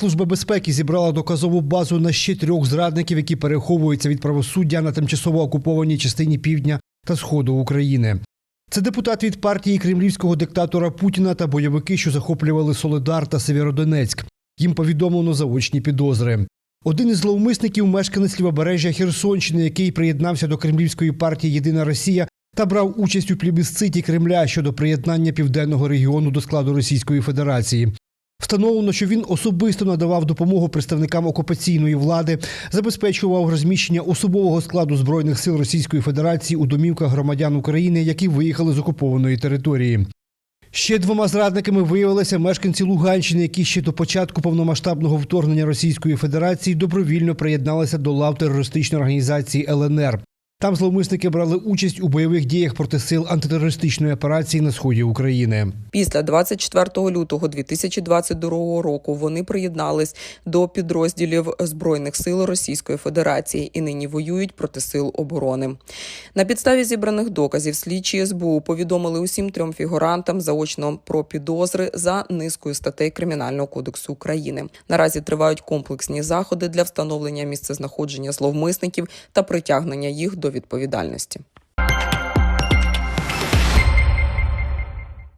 Служба безпеки зібрала доказову базу на ще трьох зрадників, які переховуються від правосуддя на тимчасово окупованій частині півдня та сходу України. Це депутат від партії кремлівського диктатора Путіна та бойовики, що захоплювали Солидар та Сєвєродонецьк. Їм повідомлено заочні підозри. Один із зловмисників мешканець лівобережжя Херсонщини, який приєднався до кремлівської партії Єдина Росія та брав участь у плебісциті Кремля щодо приєднання південного регіону до складу Російської Федерації. Встановлено, що він особисто надавав допомогу представникам окупаційної влади, забезпечував розміщення особового складу збройних сил Російської Федерації у домівках громадян України, які виїхали з окупованої території. Ще двома зрадниками виявилися мешканці Луганщини, які ще до початку повномасштабного вторгнення Російської Федерації добровільно приєдналися до лав терористичної організації ЛНР. Там зловмисники брали участь у бойових діях проти сил антитерористичної операції на сході України. Після 24 лютого 2022 року вони приєднались до підрозділів збройних сил Російської Федерації і нині воюють проти сил оборони. На підставі зібраних доказів слідчі СБУ повідомили усім трьом фігурантам заочно про підозри за низкою статей Кримінального кодексу України. Наразі тривають комплексні заходи для встановлення місцезнаходження зловмисників та притягнення їх відповідальності.